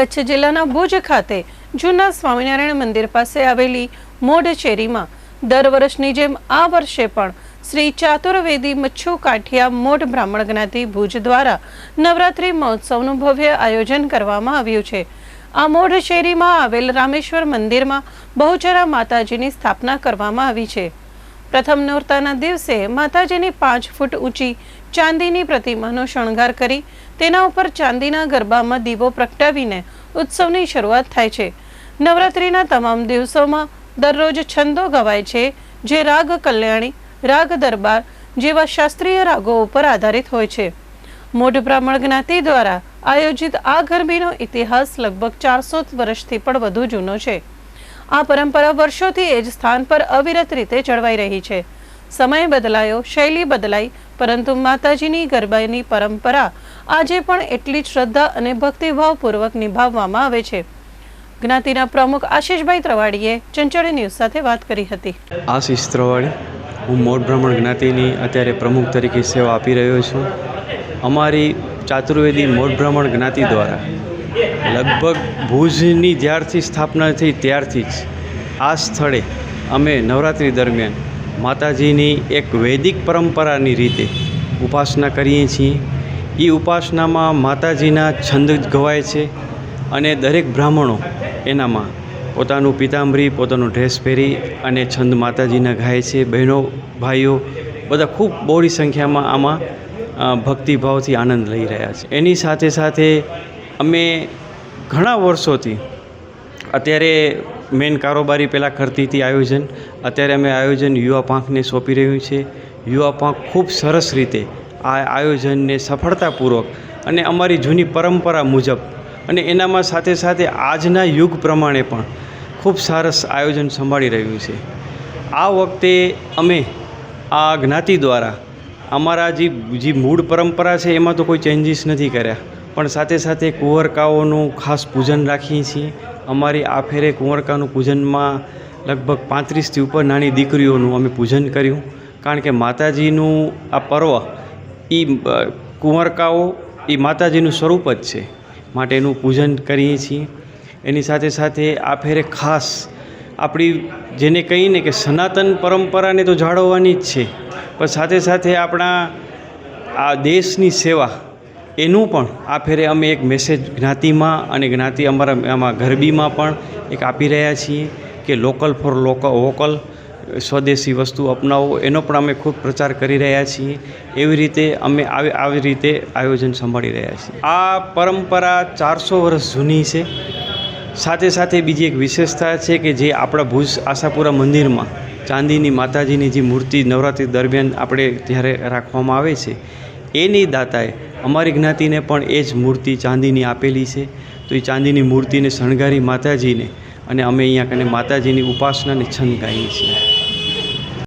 કચ્છ જિલ્લાના ભુજ ખાતે જૂના સ્વામિનારાયણ મંદિર પાસે આવેલી મોઢશેરીમાં દર વર્ષની જેમ આ વર્ષે પણ શ્રી ચાતુર્વેદી મચ્છુ કાઠિયા મોઢ બ્રાહ્મણ જ્ઞાતિ ભુજ દ્વારા નવરાત્રિ મહોત્સવનું ભવ્ય આયોજન કરવામાં આવ્યું છે. આ મોઢ શેરીમાં આવેલ રામેશ્વર મંદિરમાં બહુચરા માતાજીની સ્થાપના કરવામાં આવી છે. પ્રથમ નોરતાના દિવસે માતાજીની પાંચ ફૂટ ઊંચી ચાંદીની પ્રતિમાનો શણગાર કરી તેના ઉપર ચાંદીના ગરબામાં દીવો પ્રગટાવીને ઉત્સવની શરૂઆત થાય છે. નવરાત્રિના તમામ દિવસોમાં દરરોજ છંદો ગવાય છે, જે રાગ કલ્યાણી, રાગ દરબાર જેવા શાસ્ત્રીય રાગો ઉપર આધારિત હોય છે. મોઢ બ્રાહ્મણ જ્ઞાતિ દ્વારા આયોજિત આ ગરબીનો ઇતિહાસ લગભગ ચારસો વર્ષથી પણ વધુ જૂનો છે. આ પરંપરા વર્ષોથી એ જ સ્થાન પર અવિરત રીતે જળવાઈ રહી છે. સમય બદલાયો, શૈલી બદલાઈ, પરંતુ માતાજીની ગરબાની પરંપરા આજે પણ એટલી જ શ્રદ્ધા અને ભક્તિભાવપૂર્વક નિભાવવામાં આવે છે. જ્ઞાતિના પ્રમુખ આશીષભાઈ ત્રવાડીએ ચંચળી ન્યૂઝ સાથે વાત કરી હતી. આશીષ ત્રવાડી, હું મોટ બ્રાહ્મણ જ્ઞાતિની અત્યારે પ્રમુખ તરીકે સેવા આપી રહ્યો છું. અમારી ચાતુર્વેદી મોટ બ્રાહ્મણ જ્ઞાતિ દ્વારા લગભગ ભુજની જ્યારથી સ્થાપના થઈ ત્યારથી જ આ સ્થળે અમે નવરાત્રિ દરમિયાન માતાજીની એક વૈદિક પરંપરાની રીતે ઉપાસના કરીએ છીએ. એ ઉપાસનામાં માતાજીના છંદ ગવાય છે અને દરેક બ્રાહ્મણો એનામાં પોતાનું પિતાંબરી, પોતાનો ડ્રેસ પહેરી અને છંદ માતાજીના ગાય છે, બહેનો, ભાઈઓ બધા ખૂબ બહોળી સંખ્યામાં આમાં ભક્તિભાવથી આનંદ લઈ રહ્યા છે. એની સાથે સાથે અમે ઘણા વર્ષોથી અત્યારે મેન કારોબારી પહેલાં કરતી હતી આયોજન. અત્યારે અમે આયોજન યુવા પાંખને સોંપી રહ્યું છે. યુવા પાંખ ખૂબ સરસ રીતે આ આયોજનને સફળતાપૂર્વક અને અમારી જૂની પરંપરા મુજબ અને એનામાં સાથે સાથે આજના યુગ પ્રમાણે પણ ખૂબ સરસ આયોજન સંભાળી રહ્યું છે. આ વખતે અમે આ જ્ઞાતિ દ્વારા અમારા જે જે મૂળ પરંપરા છે એમાં તો કોઈ ચેન્જીસ નથી કર્યા. પણ સાથે સાથે કુંવરકાઓનું ખાસ પૂજન રાખીએ છીએ. અમારી આ ફેરે કુંવરકાનું પૂજનમાં લગભગ પાંત્રીસથી ઉપર નાની દીકરીઓનું અમે પૂજન કર્યું. કારણ કે માતાજીનું આ પર્વ એ કુંવરકાઓ એ માતાજીનું સ્વરૂપ જ છે. માટે એનું પૂજન કરીએ છીએ. એની સાથે સાથે આ ફેરે ખાસ આપણી જેને કહીને કે સનાતન પરંપરાને તો જાળવવાની જ છે. પણ સાથે સાથે આપણા આ દેશની સેવા એનું પણ આ ફેરે અમે એક મેસેજ જ્ઞાતિમાં અને જ્ઞાતિ અમારા આમાં ગરબીમાં પણ એક આપી રહ્યા છીએ કે લોકલ ફોર લોક વોકલ સ્વદેશી વસ્તુ અપનાવો. એનો પણ અમે ખૂબ પ્રચાર કરી રહ્યા છીએ. એવી રીતે અમે આવી આવી રીતે આયોજન સંભાળી રહ્યા છીએ. આ પરંપરા ચારસો વર્ષ જૂની છે. સાથે સાથે બીજી એક વિશેષતા છે કે જે આપણા ભુજ આશાપુરા મંદિરમાં ચાંદીની માતાજીની જે મૂર્તિ નવરાત્રિ દરમિયાન આપણે જ્યારે રાખવામાં આવે છે એની દાતાએ. અમારી જ્ઞાતિને પણ એ જ મૂર્તિ ચાંદીની આપેલી છે. તો એ ચાંદીની મૂર્તિને શણગારી માતાજીને અને અમે અહીંયા કને માતાજીની ઉપાસનાને છંદ ગાઈએ છીએ.